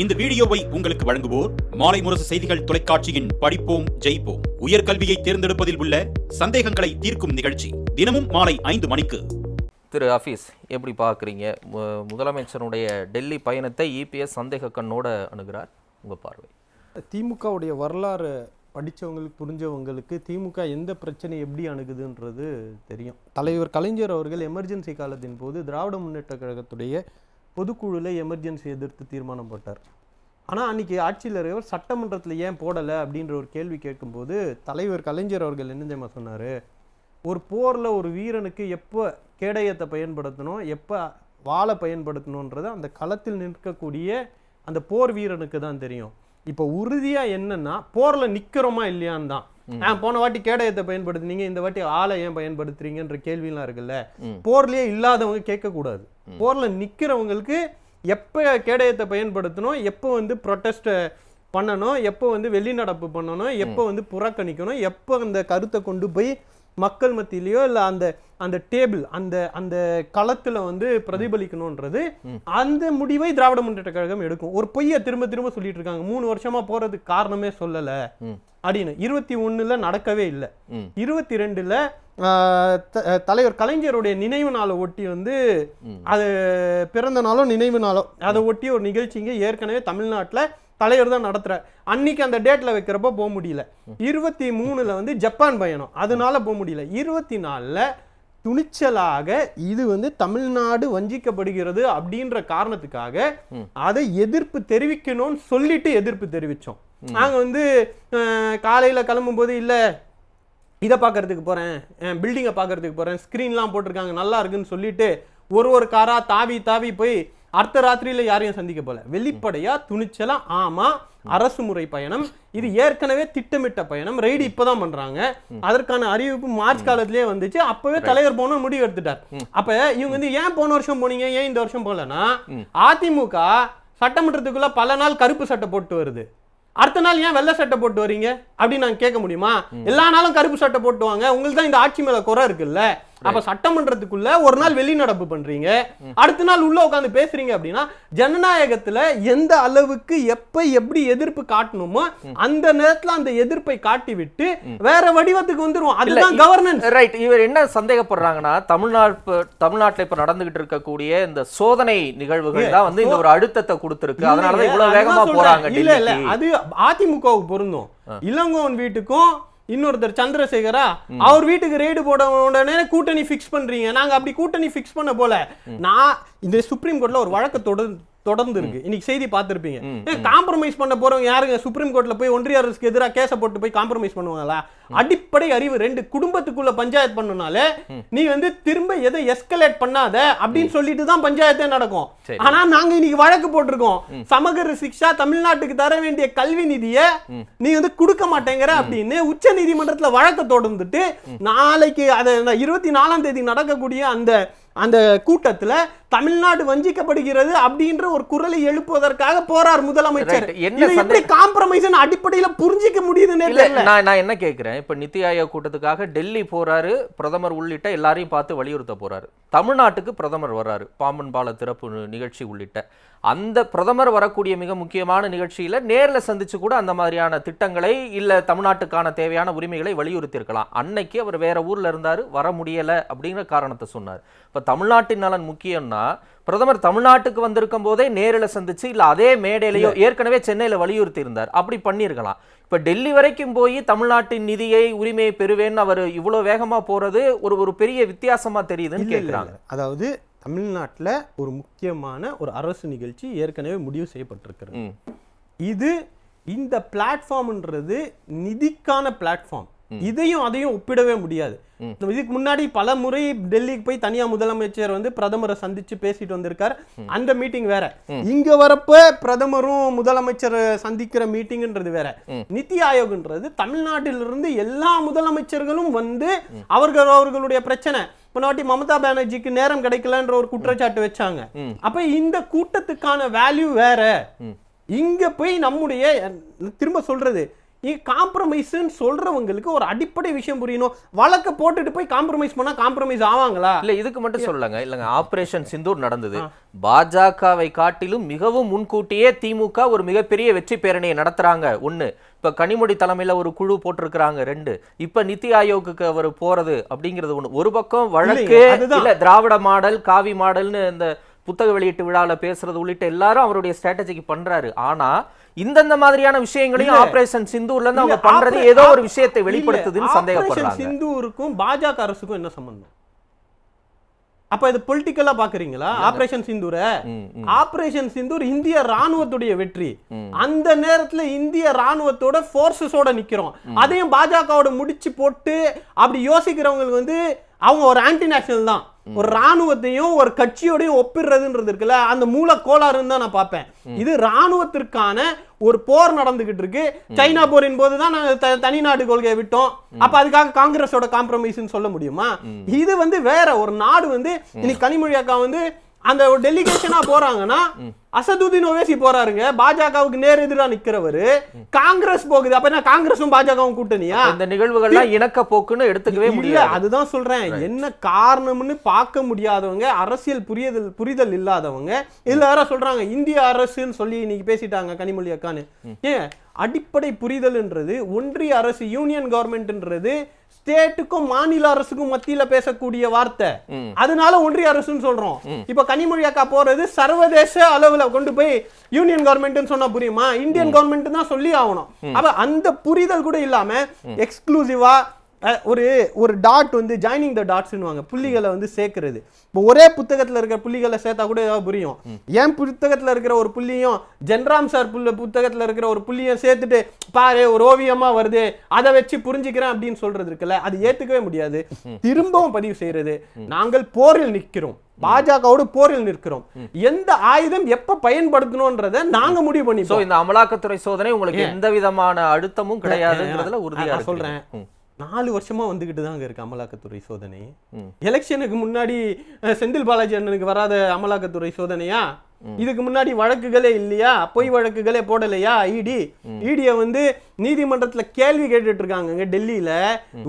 இந்த வீடியோவை உங்களுக்கு வழங்குவோர் மாலை முரசு செய்திகள் தொலைக்காட்சியின் படிப்போம் ஜெயிப்போம். உயர்கல்வியை தேர்ந்தெடுப்பதில் உள்ள சந்தேகங்களை தீர்க்கும் நிகழ்ச்சி தினமும் மாலை ஐந்து மணிக்கு. திரு ஹஃபீஸ் எப்படி பார்க்குறீங்க? முதலமைச்சருடைய டெல்லி பயணத்தை இபிஎஸ் சந்தேக கண்ணோட அணுகிறார். உங்கள் பார்வை. திமுகவுடைய வரலாறு படித்தவங்களுக்கு புரிஞ்சவங்களுக்கு திமுக எந்த பிரச்சனை எப்படி அணுகுதுன்றது தெரியும். தலைவர் கலைஞர் அவர்கள் எமர்ஜென்சி காலத்தின் போது திராவிட முன்னேற்ற கழகத்துடைய பொதுக்குழுல எமர்ஜென்சி எதிர்த்து தீர்மானம் போட்டார். ஆனால் அன்றைக்கி ஆட்சியில் இருக்கிறவர் சட்டமன்றத்தில் ஏன் போடலை அப்படின்ற ஒரு கேள்வி கேட்கும்போது தலைவர் கலைஞர் அவர்கள் என்ன தெரியுமா சொன்னார்? ஒரு போரில் ஒரு வீரனுக்கு எப்போ கேடயத்தை பயன்படுத்தணும் எப்போ வாழை பயன்படுத்தணுன்றது அந்த களத்தில் நிற்கக்கூடிய அந்த போர் வீரனுக்கு தான் தெரியும். இப்போ உறுதியாக என்னென்னா போரில் நிற்கிறோமா இல்லையான்னு தான். ஆ, போன வாட்டி கேடயத்தை பயன்படுத்துனீங்க இந்த வாட்டி ஆளை ஏன் பயன்படுத்துறீங்கன்ற கேள்விலாம் இருக்குல்ல. போர்லயே இல்லாதவங்க கேட்கக்கூடாது. போர்ல நிக்கிறவங்களுக்கு எப்போ கேடயத்தை பயன்படுத்தணும் எப்போ வந்து ப்ரொட்டஸ்ட்டை பண்ணணும் எப்போ வந்து வெளிநடப்பு பண்ணணும் எப்போ வந்து புறக்கணிக்கணும் எப்போ அந்த கருத்தை கொண்டு போய் மக்கள் மத்தியிலயோ இல்லை அந்த அந்த டேபிள் அந்த அந்த களத்துல வந்து பிரதிபலிக்கணுன்றது அந்த முடிவை திராவிட முன்னேற்ற கழகம் எடுக்கும். ஒரு பொய்யை திரும்ப திரும்ப சொல்லிட்டு இருக்காங்க. மூணு வருஷமா போறதுக்கு காரணமே சொல்லல. அப்படின்னு. இருபத்தி ஒண்ணுல நடக்கவே இல்லை. இருபத்தி ரெண்டுல தலைவர் கலைஞருடைய நினைவு நாளை ஒட்டி வந்து. அது பிறந்த நாளோ நினைவு நாளோ அதை ஒட்டி ஒரு நிகழ்ச்சிங்க ஏற்கனவே தமிழ்நாட்டுல தலைவர் தான் நடத்துறார் அன்னைக்கு அந்த டேட்ல வைக்கிறப்ப போக முடியல. இருபத்தி மூணுல வந்து ஜப்பான் பயணம். அதனால போக முடியல. இருபத்தி நாலுல துணிச்சலாக இது வந்து தமிழ்நாடு வஞ்சிக்கப்படுகிறது அப்படின்ற காரணத்துக்காக அதை எதிர்ப்பு தெரிவிக்கணும்னு சொல்லிட்டு எதிர்ப்பு தெரிவிச்சோம். நாங்க வந்து காலையில கிளம்பும்போது இல்ல இதை பார்க்கறதுக்கு போறேன் பில்டிங்கை பார்க்கறதுக்கு போறேன் ஸ்க்ரீன்லாம் போட்டிருக்காங்க நல்லா இருக்குன்னு சொல்லிட்டு ஒரு ஒரு காரா தாவி தாவி போய் அர்த்த ராத்திரியில யாரையும் சந்திக்க போல. வெளிப்படையா துணிச்சலா ஆமா அரசு முறை பயணம் இது ஏற்கனவே திட்டமிட்ட பயணம் ரெய்டு இப்பதான் பண்றாங்க. அதற்கான அறிவிப்பு மார்ச் காலத்திலேயே வந்துச்சு. அப்பவே தலைவர் போன முடிவு எடுத்துட்டார். அப்ப இவங்க வந்து ஏன் போன வருஷம் போனீங்க ஏன் இந்த வருஷம் போகலன்னா அதிமுக சட்டமன்றத்துக்குள்ள பல நாள் கருப்பு சட்டை போட்டு வருது. அடுத்த நாள் ஏன் வெள்ளை சட்டை போட்டு வரீங்க? அப்படின்னு நாங்க கேட்க முடியுமா? எல்லா நாளும் கருப்பு சட்டை போட்டு வாங்க உங்களுக்கு தான் இந்த ஆட்சி மேல குறை இருக்குல்ல? அப்ப சட்டமன்றத்துக்குள்ள ஒரு நாள் வெளிநடப்பு பண்றீங்க. அடுத்த நாள் உள்ள உட்காந்து பேசுறீங்க அப்படின்னா ஜனநாயகத்துல எந்த அளவுக்கு எப்ப எப்படி எதிர்ப்பு காட்டணுமோ அந்த நேரத்துல அந்த எதிர்ப்பை காட்டி விட்டு வேற வடிவத்துக்கு வந்துருவோம். அதுதான் கவர்னன்ஸ் ரைட் இவர் என்ன சந்தேகப்படுறாங்கன்னா தமிழ்நாடு தமிழ்நாட்டுல இப்ப நடந்துகிட்டு இருக்கக்கூடிய இந்த சோதனை நிகழ்வுகள் தான் வந்து இந்த ஒரு அழுத்தத்தை கொடுத்திருக்கு. அதனாலதான் இவ்வளவு வேகமா போறாங்க இல்ல இல்ல அது அதிமுகவுக்கு பொருந்தும். இளங்கோவன் வீட்டுக்கும் இன்னொருத்தர் சந்திரசேகரா அவர் வீட்டுக்கு ரெய்டு போட உடனே கூட்டணி ஃபிக்ஸ் பண்றீங்க. நாங்க அப்படி கூட்டணி ஃபிக்ஸ் பண்ண போல. நான் இந்த சுப்ரீம் கோர்ட்ல ஒரு வழக்கு தொடர்ந்து இருக்கு இன்னைக்கு செய்தி பார்த்திருப்பீங்க. காம்ப்ரமைஸ் பண்ண போறவங்க யாருங்க? சுப்ரீம் கோர்ட்ல போய் ஒன்றிய அரசுக்கு எதிராக கேஸ போட்டு போய் காம்ப்ரமைஸ் பண்ணுவாங்களா? அடிப்படை அறிவு ரெண்டு குடும்பத்துக்குள்ள பஞ்சாயத்து பண்ணனால நீ வந்து திரும்ப எதை எஸ்கலேட் பண்ணாத அப்படின்னு சொல்லிட்டு தான் பஞ்சாயத்தே நடக்கும். ஆனா நாங்க இன்னைக்கு வழக்கு போட்டிருக்கோம். சமகர சிக்ஷா தமிழ்நாட்டுக்கு தர வேண்டிய கல்வி நிதிய நீ வந்து கொடுக்க மாட்டேங்கிற அப்படின்னு உச்ச நீதிமன்றத்துல வழக்க தொடர்ந்துட்டு நாளைக்கு அதை இருபத்தி நாலாம் தேதி நடக்கக்கூடிய அந்த அந்த கூட்டத்துல தமிழ்நாடு வஞ்சிக்கப்படுகிறது அப்படின்ற ஒரு குரலை எழுப்புவதற்காக போறார் முதலமைச்சர். என்ன எப்படி காம்ப்ரமைஸ் அடிப்படையில புரிஞ்சிக்க முடியுதுன்னு நான் நான் என்ன கேக்குறேன்? இப்ப நித்தி ஆயோக் கூட்டத்துக்காக டெல்லி போறாரு பிரதமர் உள்ளிட்ட எல்லாரையும் பார்த்து வலியுறுத்த போறாரு. தமிழ்நாட்டுக்கு பிரதமர் வர்றாரு. பாம்பன் பால திறப்பு நிகழ்ச்சி உள்ளிட்ட. அந்த பிரதமர் வரக்கூடிய மிக முக்கியமான நிகழ்ச்சியில் நேரில் சந்திச்சு கூட அந்த மாதிரியான திட்டங்களை இல்லை தமிழ்நாட்டுக்கான தேவையான உரிமைகளை வலியுறுத்தியிருக்கலாம். அன்னைக்கு அவர் வேற ஊரில் இருந்தார் வர முடியலை அப்படிங்கிற காரணத்தை சொன்னார். இப்போ தமிழ்நாட்டின் நலன் முக்கியம்னா பிரதமர் தமிழ்நாட்டுக்கு வந்திருக்கும் போதே நேரில் சந்திச்சு இல்ல அதே மேடையிலயோ ஏற்கனவே சென்னையில வலியுறுத்தி இருந்தார் அப்படி பண்ணியிருக்கலாம். இப்ப டெல்லி வரைக்கும் போய் தமிழ்நாட்டின் நிதியை உரிமையை பெறுவேன்னு அவர் இவ்வளவு வேகமா போறது ஒரு ஒரு பெரிய வித்தியாசமா தெரியுதுன்னு இல்ல. அதாவது தமிழ்நாட்டுல ஒரு முக்கியமான ஒரு அரசு நிகழ்ச்சி ஏற்கனவே முடிவு செய்யப்பட்டிருக்கிறது. இது இந்த பிளாட்ஃபார்ம்ன்றது நிதிக்கான பிளாட்ஃபார்ம். இதையும் அதையும் ஒப்பிடவே முடியாது. இதுக்கு முன்னாடி பல முறை டெல்லிக்கு போய் தனியா முதலமைச்சர் வந்து பிரதமரை சந்திச்சு பேசிட்டு வந்திருக்காரு. அந்த மீட்டிங் வேற. இங்க வரப்ப பிரதமரும் முதலமைச்சர் சந்திக்கிற மீட்டிங்ன்றது வேற. நிதி ஆயோக்ன்றது தமிழ்நாட்டிலிருந்து எல்லா முதலமைச்சர்களும் வந்து அவர்கள் அவர்களுடைய பிரச்சனை. வாட்டி மமதா பானர்ஜிக்கு நேரம் கிடைக்கலன்ற ஒரு குற்றச்சாட்டு வச்சாங்க. அப்ப இந்த கூட்டத்துக்கான வேல்யூ வேற. இங்க போய் நம்முடைய திரும்ப சொல்றது காம்ப்ரமைஸ்ன்னு சொல்றவங்களுக்கு ஒரு அடிப்படை விஷயம் புரியணும். வழக்க போட்டுட்டு போய் காம்ப்ரமைஸ் பண்ணா காம்ப்ரமைஸ் ஆவாங்களா? இல்ல இதுக்கு மட்டும் சொல்லலங்க. இல்லங்க ஆபரேஷன் சிந்தூர் நடந்தது. பாஜகவை காட்டிலும் மிகவும் முன்கூட்டியே திமுக ஒரு மிகப்பெரிய வெற்றி பேரணியை நடத்துறாங்க. ஒண்ணு இப்ப கனிமொழி தலைமையில ஒரு குழு போட்டிருக்கிறாங்க. ரெண்டு இப்ப நித்தி ஆயோக்குக்கு அவர் போறது அப்படிங்கிறது ஒண்ணு. ஒரு பக்கம் வழக்கு. இல்ல திராவிட மாடல் காவி மாடல்னு இந்த புத்தக வெளியீட்டு விழால பேசுறது உள்ளிட்ட எல்லாரும் அவருடைய ஸ்ட்ராட்டஜிக்கு பண்றாரு. ஆனா இந்தந்த மாதிரியான விஷயங்களையும். ஆபரேஷன் சிந்தூர்ல இருந்து அவங்க பண்றது ஏதோ ஒரு விஷயத்தை வெளிப்படுத்துதுன்னு சந்தேகப்படுறாங்க. சிந்தூருக்கும் பாஜக அரசுக்கும் என்ன சம்பந்தம்? அப்ப இது பொலிட்டிக்கலா பாக்குறீங்களா? ஆபரேஷன் சிந்தூர. ஆபரேஷன் சிந்தூர் இந்திய ராணுவத்துடைய வெற்றி. அந்த நேரத்துல இந்திய ராணுவத்தோட போர்சஸோட நிக்கிறோம். அதையும் பாஜகவோட முடிச்சு போட்டு அப்படி யோசிக்கிறவங்களுக்கு வந்து அவங்க ஒரு ஆன்டி நேஷனல் தான். ஒரு ராணுவத்தையும் ஒரு கட்சியோடையும் ஒப்பிடுறதுன்றது இருக்குல்ல அந்த மூல கோளாறுன்னு தான் நான் பார்ப்பேன். இது ராணுவத்திற்கான ஒரு போர் நடந்துகிட்டு இருக்கு. சைனா போரின் போது தான் நாங்க த- தனிநாடு கொள்கையை விட்டோம். அப்ப அதுக்காக காங்கிரஸோட காம்ப்ரமைஸ்னு சொல்ல முடியுமா? இது வந்து வேற ஒரு நாடு வந்து இன்னைக்கு கனிமொழி அக்கா வந்து அந்த ஒரு டெலிகேஷனா போறாங்கன்னா அசதுதீன் ஓவேசி போறாருங்க. பாஜகவுக்கு நேர் எதிரா நிக்கிறவரு. காங்கிரஸ் போகுது. அப்ப என்ன காங்கிரஸும் பாஜகவும் கூட்டணியா? இந்த நிகழ்வுகள்லாம் இணக்க போக்குன்னு எடுத்துக்கவே முடியாது. அதுதான் சொல்றேன். என்ன காரணம்னு பார்க்க முடியாதவங்க அரசியல் புரிதல் புரிதல் இல்லாதவங்க இதுல வேற சொல்றாங்க இந்திய அரசுன்னு சொல்லி இன்னைக்கு பேசிட்டாங்க கனிமொழி அக்கான்னு. ஏன்? அடிப்படை புரிதல்ன்றது ஒன்றிய அரசு யூனியன் கவர்மெண்ட்ன்றது ஸ்டேட்டுக்கும் மாநில அரசுக்கும் மத்தியில பேசக்கூடிய வார்த்தை. அதனால ஒன்றிய அரசுன்னு சொல்றோம். இப்ப கனிமொழி அக்கா போறது சர்வதேச அளவுல கொண்டு போய் யூனியன் கவர்மெண்ட்னு சொன்னா புரியுமா? இந்தியன் கவர்மெண்ட் தான் சொல்லி ஆகணும். அப்ப அந்த புரிதல் கூட இல்லாம எக்ஸ்க்ளூசிவா ஒரு ஒரு டாட் வந்து ஜாயினிங் த டாட்ஸ்னுவாங்க புள்ளிகளை வந்து சேர்க்கிறது. இப்போ ஒரே புத்தகத்துல இருக்கிற புள்ளிகளை சேர்த்தா கூட ஏதாவது புரியும். ஏன் புத்தகத்துல இருக்கிற ஒரு புள்ளியும் ஜென்ராம் சார் புள்ள புத்தகத்துல இருக்கிற ஒரு புள்ளியும் சேர்த்துட்டு பாரு ஒரு ஓவியமா வருது. அதை வச்சு புரிஞ்சுக்கிறேன் அப்படின்னு சொல்றது இருக்குல்ல அது ஏத்துக்கவே முடியாது. திரும்பவும் பதிவு செய்யறது. நாங்கள் போரில் நிற்கிறோம். பாஜகவோடு போரில் நிற்கிறோம். எந்த ஆயுதம் எப்ப பயன்படுத்தணும்ன்றதை நாங்க முடிவு சோ பண்ணிப்போம் இந்த அமலாக்கத்துறை சோதனை உங்களுக்கு எந்த விதமான அழுத்தமும் கிடையாதுங்கிறதுல உறுதியா நான் இருக்கு சொல்றேன். நாலு வருஷமா வந்துகிட்டு தாங்க இருக்கு அமலாக்கத்துறை சோதனை. எலெக்ஷனுக்கு முன்னாடி செந்தில் பாலாஜி அண்ணனுக்கு வராத அமலாக்கத்துறை சோதனையா இதுக்கு முன்னாடி வழக்குகளே இல்லையா? பொய் வழக்குகளே போடலையா? இடி இடிய வந்து நீதிமன்றத்துல கேள்வி கேட்டுட்டு இருக்காங்க டெல்லியில.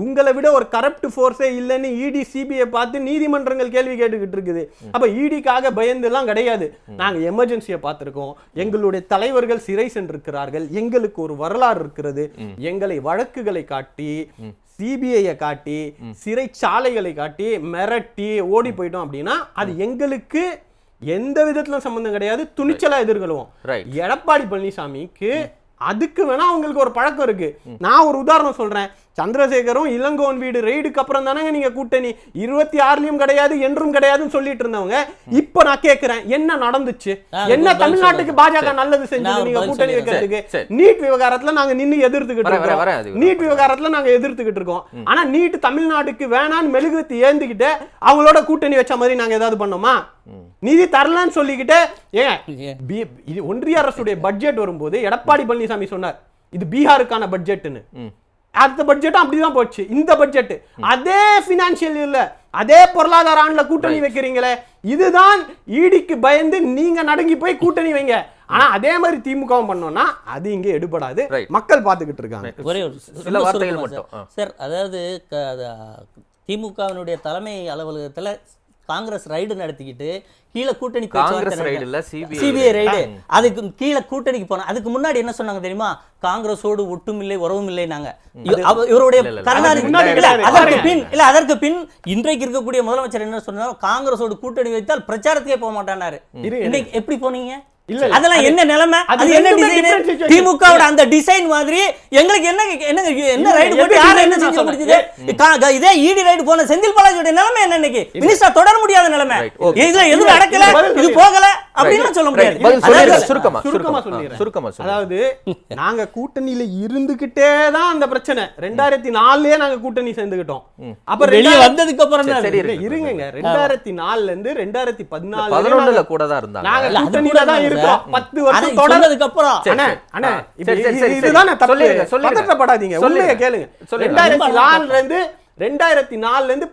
உங்களை விட ஒரு கரப்ட் ஃபோர்ஸே இல்லைன்னு இடி சிபிஐ பார்த்து நீதிமன்றங்கள் கேள்வி கேட்டுக்கிட்டு இருக்குது அப்ப இடிக்காக பயந்து எல்லாம் கிடையாது நாங்க எமர்ஜென்சியை பார்த்திருக்கோம். எங்களுடைய தலைவர்கள் சிறை சென்றிருக்கிறார்கள். எங்களுக்கு ஒரு வரலாறு இருக்கிறது. எங்களை வழக்குகளை காட்டி சிபிஐயை காட்டி சிறைச்சாலைகளை காட்டி மிரட்டி ஓடி போயிட்டோம் அப்படின்னா அது எங்களுக்கு எந்த விதத்திலும் சம்பந்தம் கிடையாது. துணிச்சலா எதிர்கொள்வோம். எடப்பாடி பழனிசாமிக்கு அதுக்கு வேணா அவங்களுக்கு ஒரு பழக்கம் இருக்கு. நான் ஒரு உதாரணம் சொல்றேன். சந்திரசேகரும் இளங்கோவன் வீடு ரெய்டுக்கு அப்புறம் தானங்க நீங்க கூட்டணி. இருபத்தி ஆறுலயும் கிடையாது என்றும் கிடையாதுன்னு சொல்லிட்டு இருந்தவங்க. இப்ப நான் கேக்குறேன் என்ன நடந்துச்சு? என்ன தமிழ்நாட்டுக்கு. பாஜக நல்லது செஞ்சது நீங்க கூட்டணி. வைக்கிறதுக்கு. நீட் விவகாரத்துல நாங்க நின்னு எதிர்த்துக்கிட்டு இருக்கோம். நீட் விவகாரத்துல நாங்க எதிர்த்துக்கிட்டு இருக்கோம். ஆனா நீட் தமிழ்நாட்டுக்கு வேணான்னு மெழுகுவத்தி ஏந்திக்கிட்டு அவங்களோட கூட்டணி வச்ச மாதிரி நாங்க ஏதாவது பண்ணோமா? நிதி தரலன்னு சொல்லிக்கிட்டு ஏன்? இது ஒன்றிய அரசுடைய பட்ஜெட் வரும்போது எடப்பாடி பழனிசாமி சொன்னார். இது பீகாருக்கான பட்ஜெட்னு அடுத்த பட்ஜெட்டும் அப்படிதான் போச்சு. இந்த பட்ஜெட் அதே பினான்சியல் இல்ல அதே பொருளாதார ஆண்டுல கூட்டணி வைக்கிறீங்களே இதுதான் ஈடிக்கு பயந்து நீங்க நடுங்கி போய் கூட்டணி வைங்க. ஆனா அதே மாதிரி திமுகவும் பண்ணோம்னா அது இங்க எடுபடாது. மக்கள் பார்த்துக்கிட்டு இருக்காங்க. ஒரே ஒரு சில வார்த்தைகள் மட்டும், சார். அதாவது திமுகவினுடைய தலைமை அலுவலகத்துல காங்கிரஸ் ரைடு நடத்திக்கிட்டு கீழே கூட்டணி காங்கிரஸ் ரைடு இல்ல சிபிஐ ரைடு அதுக்கு கீழே கூட்டணிக்கு போனோம் அதுக்கு முன்னாடி என்ன சொன்னாங்க தெரியுமா? காங்கிரஸோடு ஒட்டும் இல்லை உறவும் இல்லை. நாங்க இவருடைய. கருணாநிதி. பின் இல்ல அதற்கு பின் இன்றைக்கு இருக்கக்கூடிய முதலமைச்சர் என்ன சொன்னார் காங்கிரஸோடு கூட்டணி வைத்தால் பிரச்சாரத்துக்கே போக மாட்டானாரு இன்னைக்கு எப்படி போனீங்க? இல்ல. அதெல்லாம் என்ன நிலைமை அது என்ன டிசைன். திமுகவோட அந்த டிசைன் மாதிரி எங்களுக்கு என்ன என்ன என்ன ரைடு போட்டு யாரை என்ன செஞ்சு. முடிச்சது இதே ஈடி ரைடு போன செந்தில் பாலாஜியோட நிலைமை என்ன இன்னைக்கு மினிஸ்டர் தொடர முடியாத நிலைமை. இதுல எதுவும் நடக்கல இது. போகல அப்படின்னு சொல்ல முடியாது. சுருக்கமா சுருக்கமா சுருக்கமா சொல்லிடுறேன். சுருக்கமா சொல்லுங்க அதாவது நாங்க கூட்டணியில இருந்துகிட்டே தான் அந்த பிரச்சனை ரெண்டாயிரத்தி நாலுலயே நாங்க கூட்டணி சேர்ந்துகிட்டோம் அப்ப வெளியே வந்ததுக்கு அப்புறம் தான் சரி. இருங்கங்க ரெண்டாயிரத்தி நாலுல இருந்து ரெண்டாயிரத்தி பதினாலு கூட தான் இருந்தாங்க நாங்க கூட்டணியில கூட தான். பத்து வருஷம் இது தொடர் சொன்னதுக்கு அப்புறம் அண்ணா, அண்ணா, ஆ, இப்ப சரி, சரி, இது- சரி, இதுதானே சரி. தப்பு. சொல்லிடுங்க, சொல்லிடுங்க. பதற்றப்படாதீங்க. சொல்லிடுங்க. உண்மையை கேளுங்க. ரெண்டாயிரத்தி நாலுல இருந்து ரெண்டாயிரத்தி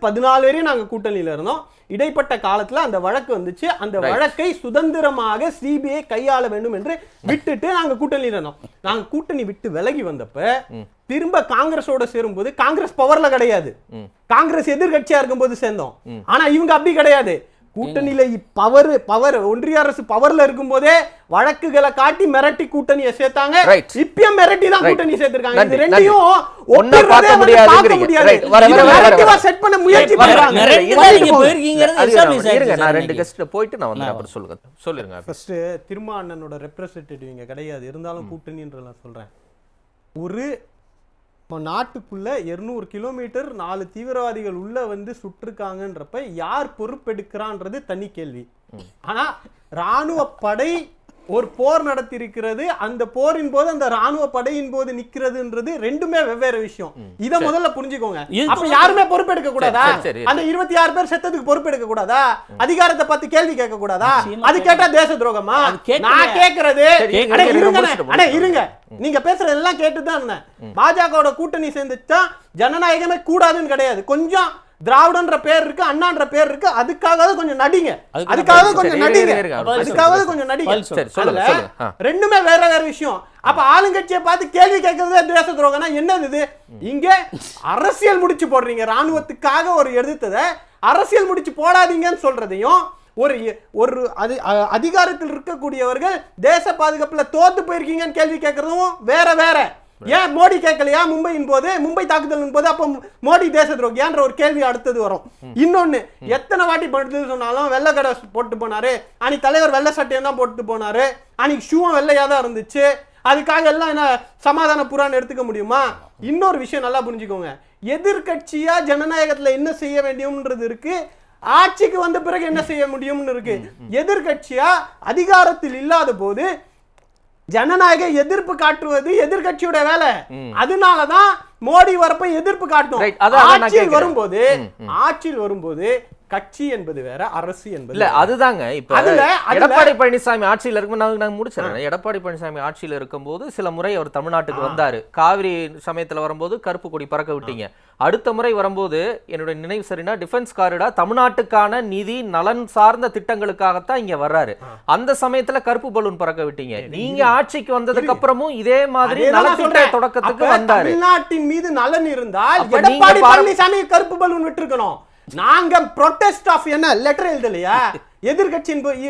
பதினாலு வரையும் நாங்க கூட்டணியில இருந்தோம் இடைப்பட்ட காலத்துல அந்த வழக்கு வந்துச்சு அந்த. வழக்கை சுதந்திரமாக சிபிஐ கையாள வேண்டும் என்று விட்டுட்டு நாங்க கூட்டணியில இருந்தோம் நாங்க கூட்டணி விட்டு விலகி வந்தப்ப திரும்ப காங்கிரஸோட சேரும்போது காங்கிரஸ் பவர்ல கிடையாது காங்கிரஸ் எதிர்க்கட்சியா இருக்கும்போது சேர்ந்தோம் ஆனா இவங்க அப்படி கிடையாது கூட்டணியில பவர் பவர் ஒன்றிய அரசு பவர்ல இருக்கும்போதே வழக்குகளை காட்டி மிரட்டி கூட்டணியை சேர்த்தாங்க. இப்பயும் மிரட்டி தான். கூட்டணி சேர்த்திருக்காங்க. இது ரெண்டையும் ஒண்ணா பார்க்க முடியாது. Set பண்ண முயற்சி. பண்றாங்க. நான் ரெண்டு இன்னைக்கு. கெஸ்ட் போயிட்டு நான் வந்து அப்புறம் சொல்லுங்க. சொல்லிருங்க ஃபர்ஸ்ட் திருமா அண்ணனோட ரெப்ரசன்டேட்டிவ் இங்க கிடையாது. இருந்தாலும் கூட்டணின்ற நான் சொல்றேன். ஒரு இப்போ நாட்டுக்குள்ள 200 கிலோமீட்டர் நாலு தீவிரவாதிகள் உள்ள வந்து சுட்டிருக்காங்கன்றப்ப யார் பொறுப்பெடுக்கிறான்றது தனி கேள்வி. ஆனா ராணுவ படை ஒரு போர் நடத்தியிருக்கிறது அந்த போரின் போது அந்த ராணுவ படையின் போது நிக்கிறதுன்றது ரெண்டுமே வெவ்வேறு விஷயம். இத முதல்ல புரிஞ்சுக்கோங்க. அப்ப யாருமே பொறுப்பெடுக்க கூடாதா. அந்த இருபத்தி ஆறு பேர் செத்ததுக்கு பொறுப்பெடுக்க கூடாதா? அதிகாரத்தை பத்தி கேள்வி கேட்க கூடாதா? அது கேட்டா தேச துரோகமா. நான் கேக்குறது இருங்க. இருங்க நீங்க பேசுறது எல்லாம் கேட்டுதான் இருந்தேன். பாஜகவோட கூட்டணி சேர்ந்துச்சா ஜனநாயகமே கூடாதுன்னு கிடையாது. கொஞ்சம் திராவிடன்ற பேர் இருக்கு அண்ணான்ற பேர் இருக்கு அதுக்காக கொஞ்சம் நடிங்க. அதுக்கு அதுக்காக கொஞ்சம் நடிங்க. அதுக்காக. கொஞ்சம் நடிங்க. ரெண்டுமே வேற வேற விஷயம். அப்ப ஆளுங்கட்சியை பார்த்து கேள்வி கேட்கறதே தேச துரோகம்னா என்னது இது? இங்க அரசியல் முடிச்சு போடுறீங்க. ராணுவத்துக்காக ஒரு எடுத்ததை அரசியல் முடிச்சு போடாதீங்கன்னு சொல்றதையும் ஒரு ஒரு அது அதிகாரத்தில் இருக்கக்கூடியவர்கள் தேச பாதுகாப்புல தோத்து போயிருக்கீங்கன்னு கேள்வி கேட்கறதும் வேற வேற. ஏன் மோடி கேட்கலையா? மும்பையின் போது மும்பை தாக்குதலின் போது அப்போ மோடி தேச துரோகியான்ற ஒரு கேள்வி அடுத்தது வரும். இன்னொன்னு எத்தனை வாட்டி பதில் சொன்னாலும் வெள்ளை கடை போட்டு போனாரு. அன்னைக்கு தலைவர் வெள்ளை சட்டையும் தான் போட்டு போனாரு. அன்னைக்கு ஷூவும் வெள்ளையா தான் இருந்துச்சு. அதுக்காக எல்லாம் என்ன சமாதான புறான்னு எடுத்துக்க முடியுமா? இன்னொரு விஷயம் நல்லா புரிஞ்சுக்கோங்க. எதிர்க்கட்சியா ஜனநாயகத்துல என்ன செய்ய வேண்டியம்ன்றது இருக்கு. ஆட்சிக்கு வந்த பிறகு என்ன செய்ய முடியும்னு இருக்கு. எதிர்க்கட்சியா அதிகாரத்தில் இல்லாத போது ஜனநாயக எதிர்ப்பு காட்டுவது எதிர்க்கட்சியோட வேலை. அதனாலதான் மோடி வரப்ப எதிர்ப்பு ஆட்சியில் கேட்கிறேன். வரும்போது ஆட்சியில் வரும்போது கட்சி என்பது வேற அரசு என்பது இல்ல. அதுதாங்க. இப்ப எடப்பாடி பழனிசாமி ஆட்சியில இருக்கும் நான் முடிச்சிடறேன். எடப்பாடி பழனிசாமி ஆட்சியில இருக்கும்போது சில முறை அவர் தமிழ்நாட்டுக்கு வந்தாரு. காவிரி சமயத்துல வரும்போது கருப்பு கொடி பறக்க விட்டீங்க. அடுத்த முறை வரும்போது என்னுடைய நினைவு சரினா டிஃபென்ஸ் காரிடா தமிழ்நாட்டுக்கான நிதி நலன் சார்ந்த திட்டங்களுக்காகத்தான் இங்க வர்றாரு. அந்த சமயத்துல கருப்பு பலூன் பறக்க விட்டீங்க. நீங்க ஆட்சிக்கு வந்ததுக்கு அப்புறமும் இதே மாதிரி நலத்திட்ட. தொடக்கத்துக்கு வந்தாரு. தமிழ்நாட்டின் மீது நலன் இருந்தால் எடப்பாடி பழனிசாமி கருப்பு பலூன் விட்டுருக்கணும். நாங்க ப்ரொடெஸ்ட் ஆஃப் என்ன? லெட்டர் எழுதலையா? எதிர்கட்சியின் போய்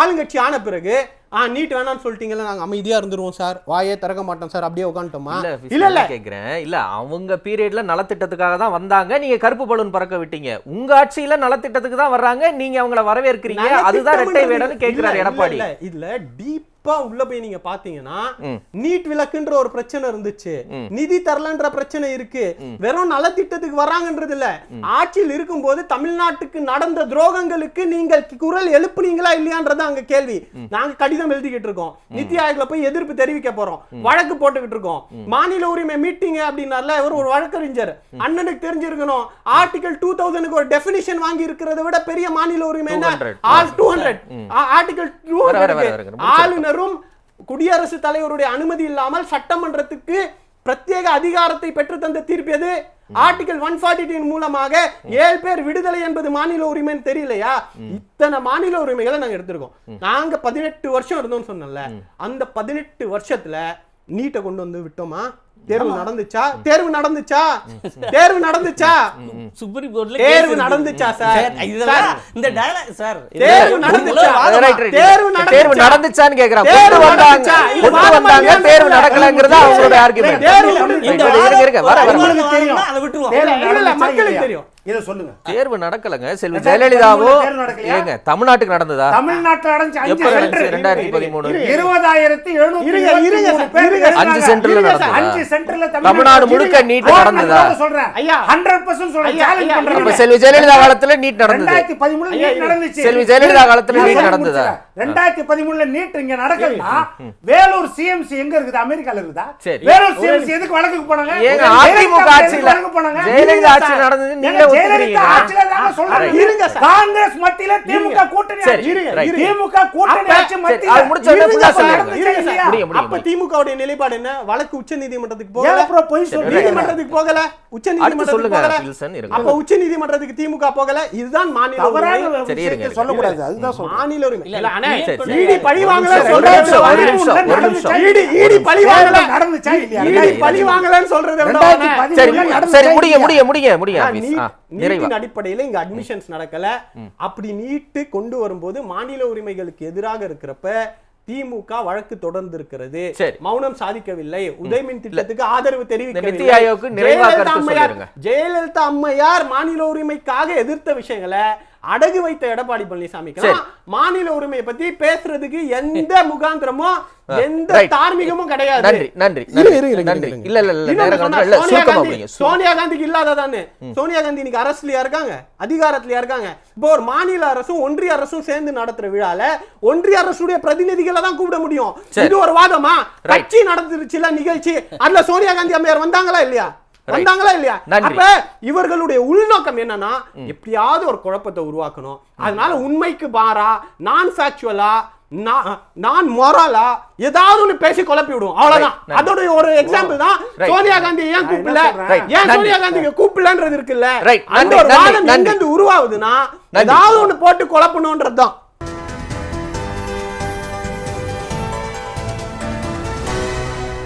ஆளுங்கட்சி ஆன பிறகு ஆ நீட் வேணாம்னு சொல்லிட்டீங்கல்ல நாங்க அமைதியா இருந்துருவோம் சார். வாயே திறக்க மாட்டோம் சார் அப்படியே உட்காந்துட்டோமா இல்ல இல்ல இல்ல. இல்ல கேக்குறேன். இல்ல அவங்க பீரியட்ல நலத்திட்டத்துக்காக தான் வந்தாங்க. நீங்க கருப்பு பலூன் பறக்க விட்டீங்க. உங்க ஆட்சியில நலத்திட்டத்துக்கு தான் வர்றாங்க. நீங்க அவங்கள வரவேற்கிறீங்க. அதுதான் ரெட்டை வேடன்னு கேக்குறாரு எடப்பாடி. இல்ல இதுல டீப்பா உள்ள போய் நீங்க பாத்தீங்கன்னா நீட் விலக்குன்ற ஒரு பிரச்சனை இருந்துச்சு நிதி தரலன்ற பிரச்சனை இருக்கு வெறும் நலத்திட்டத்துக்கு வராங்கன்றது இல்ல ஆட்சியில் இருக்கும்போது தமிழ்நாட்டுக்கு நடந்த துரோகங்களுக்கு நீங்கள் குரல் எழுப்புனீங்களா இல்லையான்றது அங்க கேள்வி நாங்க கடிதம் எழுதிக்கிட்டு இருக்கோம் நித்தி ஆயோக்ல போய் எதிர்ப்பு தெரிவிக்க போறோம் வழக்கு போட்டுக்கிட்டு இருக்கோம் மாநில உரிமை மீட்டிங் அப்படின்னால இவர் ஒரு வழக்கறிஞர் அண்ணனுக்கு தெரிஞ்சிருக்கணும் ஆர்டிகல் டூ தௌசண்ட்க்கு ஒரு டெபினிஷன் வாங்கி இருக்கிறத விட பெரிய மாநில உரிமை என்ன 200. All two hundred article two வர, முடிச்சிடலாம். ஆளுநரும் குடியரசுத் தலைவருடைய அனுமதி இல்லாமல் சட்டமன்றத்துக்கு பிரத்யேக அதிகாரத்தை பெற்று தந்த தீர்ப்பு எது ஆர்டிகல் ஒன் ஃபார்ட்டி மூலமாக ஏழு பேர் விடுதலை என்பது மாநில உரிமைன்னு தெரியலையா? இத்தனை மாநில உரிமைகளை நாங்க எடுத்திருக்கோம். நாங்க பதினெட்டு வருஷம் இருந்தோம்னு சொன்னோம்ல அந்த பதினெட்டு வருஷத்துல நீட்டை கொண்டு வந்து விட்டோமா தேர்வு நடந்துச்சா தேர்வு நடந்துச்சா தேர்வு நடந்துச்சா சுப்ரீம் கோர்ட்ல தேர்வு நடந்துச்சா சார்? இந்த டயலாக் சார் தேர்வு நடந்துச்சா? தேர்வு தேர்வு நடந்துச்சா? நடந்துச்சான்னு கேக்குறான் தேர்வு கொண்டு வந்தாங்க கொண்டு வந்தாங்க? தேர்வு நடக்கலங்கிறது அவங்களோட ஆர்குமெண்ட் தேர்வு இருங்க, இருங்க, வர, வர. உங்களுக்கு தெரியும். அதை விட்டுருவோம் இல்ல, மக்களுக்கு? தெரியும். இதை சொல்லுங்க தேர்வு நடக்கலங்க செல்வி ஜெயலலிதாவோ? ஏங்க தமிழ்நாட்டுக்கு நடந்ததா தமிழ்நாட்டுல அடைஞ்ச அஞ்சு சென்டர் நடந்துச்சு ரெண்டாயிரத்தி பதிமூணு. இருபதாயிரத்தி. எழுதுனாங்க. அஞ்சு சென்டர்ல நடந்ததா அஞ்சு சென்டர்ல தமிழ்நாடு முழுக்க நீட் நான் நடந்ததா? சொல்றேன் ஐயா. 100% சொல்றேன் ஐயா, challenge ஐயா, பண்றேன் அப்ப நான். செல்வி ஜெயலலிதா காலத்துல நீட் நடந்தது ரெண்டாயிரத்தி பதிமூணுல நீட். நடந்துச்சு செல்வி ஜெயலலிதா காலத்துல நீட் நடந்ததா? ரெண்டாயிரத்தி பதிமூணுல நீட் இங்க நடக்கலன்னா வேலூர் சிஎம்சி எங்க இருக்குது அமெரிக்கால இருக்குதா. வேலூர் சிஎம்சி எதுக்கு வழக்குக்கு போனாங்க அதிமுக ஆட்சியில-? ஜெயலலிதா ஆட்சி. நடந்தது ஏங்க, இருங்க. காங்கிரஸ் மத்தியில திமுக கூட்டணி. திமுக கூட்டணி ஆட்சி மத்தியில அப்ப. திமுகவுடைய நிலைப்பாடு என்ன? வழக்கு உச்ச நீதிமன்றத்துக்கு ஏன் போகல அப்புறம் பொய் சொல்றீங்க? நீதிமன்றத்துக்கு போகல. உச்ச அடுத்து நீதிமன்றத்துக்கு சொல்லுங்க போகல. வில்சன் இருங்க. அப்ப உச்ச நீதிமன்றத்துக்கு திமுக போகல. இதுதான் மாநில தவறான உரிமை. சரி, இருங்க, விஷயத்தை இருங்க. சொல்லக்கூடாது. அதுதான் சொல்றேன். மாநில உரிமை. இல்ல, இல்ல அண்ணே சரி, சரி. ஈடி பழி வாங்கல. ஈடி ஈடி பழி நடந்துச்சா இல்லையா? ஈடி பழி வாங்கலன்னு சொல்றதை விட சரி முடிய இல்லையா? முடிய முடிய முடிய நீட்டின் அடிப்படையில இங்க அட்மிஷன்ஸ் நடக்கல. அப்படி நீட்டு கொண்டு வரும்போது மாநில உரிமைகளுக்கு எதிராக இருக்கிறப்ப திமுக வழக்கு தொடர்ந்து இருக்கிறது. மௌனம் சாதிக்கவில்லை. உதயமின் திட்டத்துக்கு ஆதரவு தெரிவிக்கவில்லை. ஜெயலலிதா அம்மையார் மாநில உரிமைக்காக எதிர்த்த விஷயங்களை அடகு வைத்த எடப்பாடி பழனிசாமிக்கு. மாநில உரிமையை பத்தி பேசுறதுக்கு எந்த முகாந்திரமும் எந்த. தார்மீகமும் கிடையாது. நன்றி நன்றி நன்றி. இல்ல இல்ல இல்ல சோனியா காந்திக்கு இல்லாததானே சோனியா காந்தி இன்னைக்கு அரசுலயா இருக்காங்க? அதிகாரத்திலயா இருக்காங்க? இப்போ ஒரு மாநில அரசும் ஒன்றிய அரசும் சேர்ந்து நடத்துற விழால ஒன்றிய அரசுடைய பிரதிநிதிகளை தான் கூப்பிட முடியும். இது ஒரு வாதமா. கட்சி நடந்துருச்சுல நிகழ்ச்சி. அதுல சோனியா காந்தி அம்மையார் வந்தாங்களா இல்லையா? வந்தாங்களா இல்லையா. அப்ப இவர்களுடைய உள்நோக்கம் என்னன்னா எப்படியாவது ஒரு குழப்பத்தை உருவாக்கணும் அதனால உண்மைக்கு பாரா நான் ஃபேக்சுவலா நான் மொரலா ஏதாவது ஒண்ணு பேசி குழப்பி விடும் அவ்வளவுதான். அதோட ஒரு எக்ஸாம்பிள் தான். சோனியா காந்தி ஏன் கூப்பிடல. ஏன். சோனியா காந்திக்கு கூப்பிடலன்றது இருக்குல்ல. அந்த ஒரு வாதம். எங்க இருந்து உருவாகுதுன்னா. ஏதாவது ஒண்ணு போட்டு குழப்பணும்ன்றதுதான்